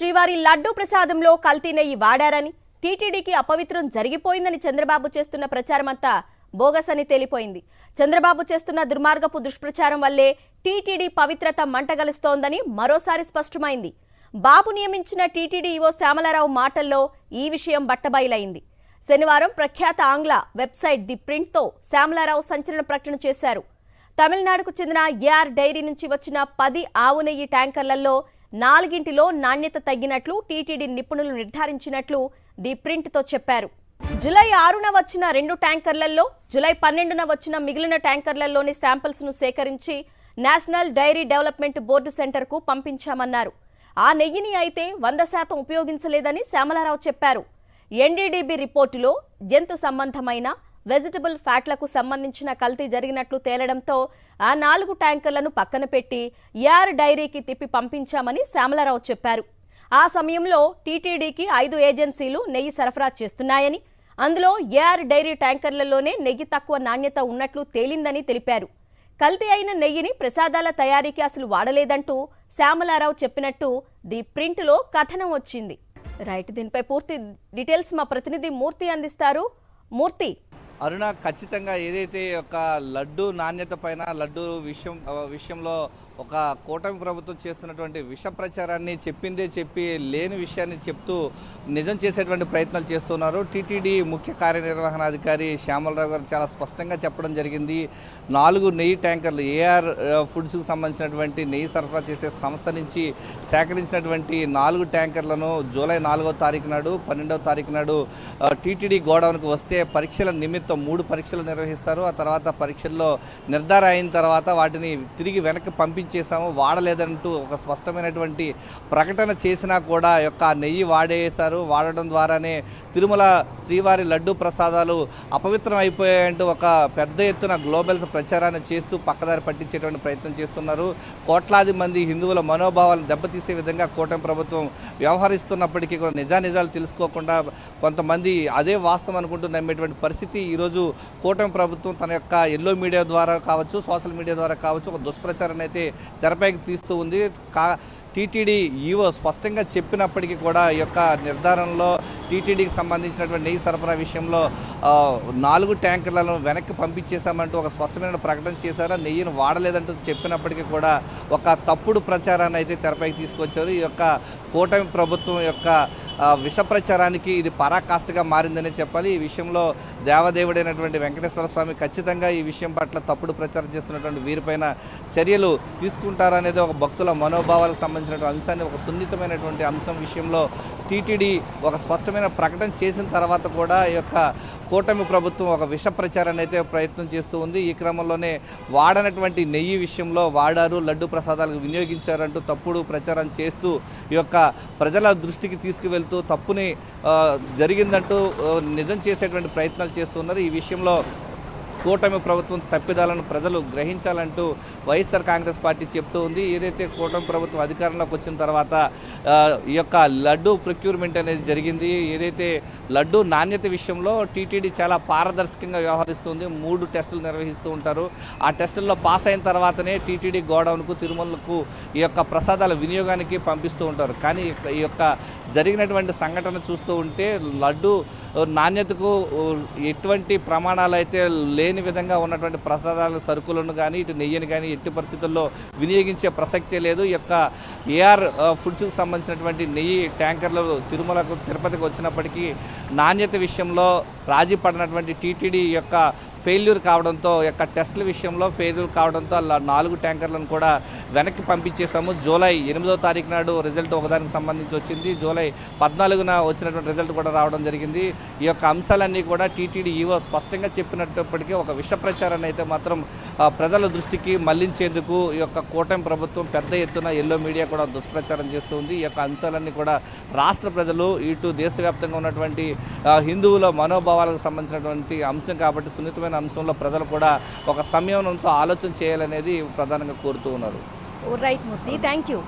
శ్రీవారి లడ్డూ ప్రసాదంలో కల్తీ నెయ్యి వాడారని టీటీడీకి అపవిత్రం జరిగిపోయిందని చంద్రబాబు చేస్తున్న ప్రచారమంతా బోగస్ అని తేలిపోయింది. చంద్రబాబు చేస్తున్న దుర్మార్గపు దుష్ప్రచారం వల్లే టీటీడీ పవిత్రత మంటగలుస్తోందని మరోసారి స్పష్టమైంది. బాబు నియమించిన టీటీడీ ఈవో శ్యామలారావు మాటల్లో ఈ విషయం బట్టబయలైంది. శనివారం ప్రఖ్యాత ఆంగ్ల వెబ్సైట్ ది ప్రింట్తో శ్యామలారావు సంచలన ప్రకటన చేశారు. తమిళనాడుకు చెందిన ఏఆర్ డైరీ నుంచి వచ్చిన పది ఆవు నెయ్యి ట్యాంకర్లలో నాలుగింటిలో నాణ్యత తగ్గినట్లు టీటీడీ నిపుణులు నిర్ధారించినట్లు ది ప్రింట్తో చెప్పారు. జులై ఆరున వచ్చిన రెండు ట్యాంకర్లలో జులై పన్నెండున వచ్చిన మిగిలిన ట్యాంకర్లలోని శాంపిల్స్ను సేకరించి నేషనల్ డైరీ డెవలప్మెంట్ బోర్డు సెంటర్కు పంపించామన్నారు. ఆ నెయ్యిని అయితే వంద శాతం ఉపయోగించలేదని శ్యామలారావు చెప్పారు. ఎన్డీడీబీ రిపోర్టులో జంతు సంబంధమైన వెజిటబుల్ ఫ్యాట్లకు సంబంధించిన కల్తీ జరిగినట్లు తేలడంతో ఆ నాలుగు ట్యాంకర్లను పక్కన పెట్టి యార్ డైరీకి తిప్పి పంపించామని శ్యామలారావు చెప్పారు. ఆ సమయంలో టీటీడీకి ఐదు ఏజెన్సీలు నెయ్యి సరఫరా చేస్తున్నాయని అందులో ఏఆర్ డైరీ ట్యాంకర్లలోనే నెయ్యి తక్కువ నాణ్యత ఉన్నట్లు తేలిందని తెలిపారు. కల్తీ అయిన నెయ్యిని ప్రసాదాల తయారీకి అసలు వాడలేదంటూ శ్యామలారావు చెప్పినట్టు ది ప్రింట్లో కథనం వచ్చింది. రైట్ దీనిపై పూర్తి డీటెయిల్స్ మా ప్రతినిధి మూర్తి అందిస్తారు. మూర్తి అరుణ ఖచ్చితంగా ఏదైతే ఒక లడ్డు నాణ్యత పైన లడ్డు విషయం విషయంలో ఒక కూటమి ప్రభుత్వం చేస్తున్నటువంటి విష ప్రచారాన్ని చెప్పిందే చెప్పి లేని విషయాన్ని చెప్తూ నిజం చేసేటువంటి ప్రయత్నాలు చేస్తున్నారు. టీటీడీ ముఖ్య కార్యనిర్వహణాధికారి శ్యామలరావు గారు చాలా స్పష్టంగా చెప్పడం జరిగింది. నాలుగు నెయ్యి ట్యాంకర్లు ఏఆర్ ఫుడ్స్కి సంబంధించినటువంటి నెయ్యి సరఫరా చేసే సంస్థ నుంచి సేకరించినటువంటి నాలుగు ట్యాంకర్లను జూలై నాలుగో తారీఖు నాడు పన్నెండవ తారీఖు నాడు టీటీడీ గోడౌన్కు వస్తే పరీక్షల నిమిత్తం మూడు పరీక్షలు నిర్వహిస్తారు. ఆ తర్వాత పరీక్షల్లో నిర్ధార అయిన తర్వాత వాటిని తిరిగి వెనక్కి పంపించి పంపించేసాము వాడలేదంటూ ఒక స్పష్టమైనటువంటి ప్రకటన చేసినా కూడా యొక్క నెయ్యి వాడేశారు. వాడడం ద్వారానే తిరుమల శ్రీవారి లడ్డు ప్రసాదాలు అపవిత్రం అయిపోయాయంటూ ఒక పెద్ద ఎత్తున గ్లోబల్స్ ప్రచారాన్ని చేస్తూ పక్కదారి పట్టించేటువంటి ప్రయత్నం చేస్తున్నారు. కోట్లాది మంది హిందువుల మనోభావాలను దెబ్బతీసే విధంగా కూటమి ప్రభుత్వం వ్యవహరిస్తున్నప్పటికీ కూడా నిజానిజాలు తెలుసుకోకుండా కొంతమంది అదే వాస్తవం అనుకుంటూ నమ్మేటువంటి పరిస్థితి ఈరోజు కూటమి ప్రభుత్వం తన యొక్క ఎల్లో మీడియా ద్వారా కావచ్చు సోషల్ మీడియా ద్వారా కావచ్చు ఒక దుష్ప్రచారాన్ని అయితే తెరపైకి తీస్తూ ఉంది. కా టీటీడీ ఈవో స్పష్టంగా చెప్పినప్పటికీ కూడా ఈ యొక్క నిర్ధారణలో టీటీడీకి సంబంధించినటువంటి నెయ్యి సరఫరా విషయంలో నాలుగు ట్యాంకర్లను వెనక్కి పంపించేశామంటూ ఒక స్పష్టమైన ప్రకటన చేశారు. నెయ్యిని వాడలేదంటూ చెప్పినప్పటికీ కూడా ఒక తప్పుడు ప్రచారాన్ని అయితే తెరపైకి తీసుకొచ్చారు. ఈ యొక్క కూటమి ప్రభుత్వం యొక్క విష ప్రచారానికి ఇది పరాకాష్ఠగా మారిందనే చెప్పాలి. ఈ విషయంలో దేవదేవుడైనటువంటి వెంకటేశ్వర స్వామి ఖచ్చితంగా ఈ విషయం పట్ల తప్పుడు ప్రచారం చేస్తున్నటువంటి వీరిపైన చర్యలు తీసుకుంటారనేది ఒక భక్తుల మనోభావాలకు సంబంధించినటువంటి అంశాన్ని ఒక సున్నితమైనటువంటి అంశం విషయంలో టీటీడీ ఒక స్పష్టమైన ప్రకటన చేసిన తర్వాత కూడా ఈ యొక్క కూటమి ప్రభుత్వం ఒక విష ప్రచారాన్ని అయితే ప్రయత్నం చేస్తూ ఉంది. ఈ క్రమంలోనే వాడనటువంటి నెయ్యి విషయంలో వాడారు లడ్డు ప్రసాదాలకు వినియోగించారంటూ తప్పుడు ప్రచారం చేస్తూ ఈ యొక్క ప్రజల దృష్టికి తీసుకువెళ్తూ తప్పుని జరిగిందంటూ నిజం చేసేటువంటి ప్రయత్నాలు చేస్తున్నారు ఈ విషయంలో కూటమి ప్రభుత్వం తప్పిదాలను ప్రజలు గ్రహించాలంటూ వైఎస్ఆర్ కాంగ్రెస్ పార్టీ చెప్తూ ఉంది. ఏదైతే కూటమి ప్రభుత్వం అధికారంలోకి వచ్చిన తర్వాత ఈ యొక్క లడ్డు ప్రొక్యూర్మెంట్ అనేది జరిగింది. ఏదైతే లడ్డు నాణ్యత విషయంలో టీటీడీ చాలా పారదర్శకంగా వ్యవహరిస్తుంది. మూడు టెస్టులు నిర్వహిస్తూ ఉంటారు. ఆ టెస్టుల్లో పాస్ అయిన తర్వాతనే టీటీడీ గోడౌన్కు తిరుమలకు ఈ యొక్క ప్రసాదాల వినియోగానికి పంపిస్తూ ఉంటారు. కానీ ఈ యొక్క జరిగినటువంటి సంఘటన చూస్తూ ఉంటే లడ్డు నాణ్యతకు ఎటువంటి ప్రమాణాలు అయితే లేని విధంగా ఉన్నటువంటి ప్రసాదాల సరుకులను కానీ ఇటు నెయ్యిని కానీ ఎట్టి పరిస్థితుల్లో వినియోగించే ప్రసక్తే లేదు. ఈ యొక్క ఏఆర్ ఫుడ్స్కి సంబంధించినటువంటి నెయ్యి ట్యాంకర్లు తిరుమలకు తిరుపతికి వచ్చినప్పటికీ నాణ్యత విషయంలో రాజీ పడినటువంటి టీటీడీ యొక్క ఫెయిల్యూర్ కావడంతో యొక్క టెస్టుల విషయంలో ఫెయిల్యూర్ కావడంతో అలా నాలుగు ట్యాంకర్లను కూడా వెనక్కి పంపించేశాము. జూలై ఎనిమిదో తారీఖు నాడు రిజల్ట్ ఒకదానికి సంబంధించి వచ్చింది. జూలై పద్నాలుగున వచ్చినటువంటి రిజల్ట్ కూడా రావడం జరిగింది. ఈ యొక్క అంశాలన్నీ కూడా టీటీడీ ఈవో స్పష్టంగా చెప్పినప్పటికీ ఒక విష ప్రచారాన్ని అయితే మాత్రం ప్రజల దృష్టికి మళ్ళించేందుకు ఈ యొక్క కూటమి ప్రభుత్వం పెద్ద ఎత్తున ఎల్లో మీడియా కూడా దుష్ప్రచారం చేస్తుంది ఈ యొక్క అంశాలన్నీ కూడా రాష్ట్ర ప్రజలు ఇటు దేశవ్యాప్తంగా ఉన్నటువంటి హిందువుల మనోభావ మనోభావాలకు సంబంధించినటువంటి అంశం కాబట్టి సున్నితమైన అంశంలో ప్రజలు కూడా ఒక సంయమనంతో ఆలోచన చేయాలనేది ప్రధానంగా కోరుతూ ఉన్నారు. Right Murthy thank you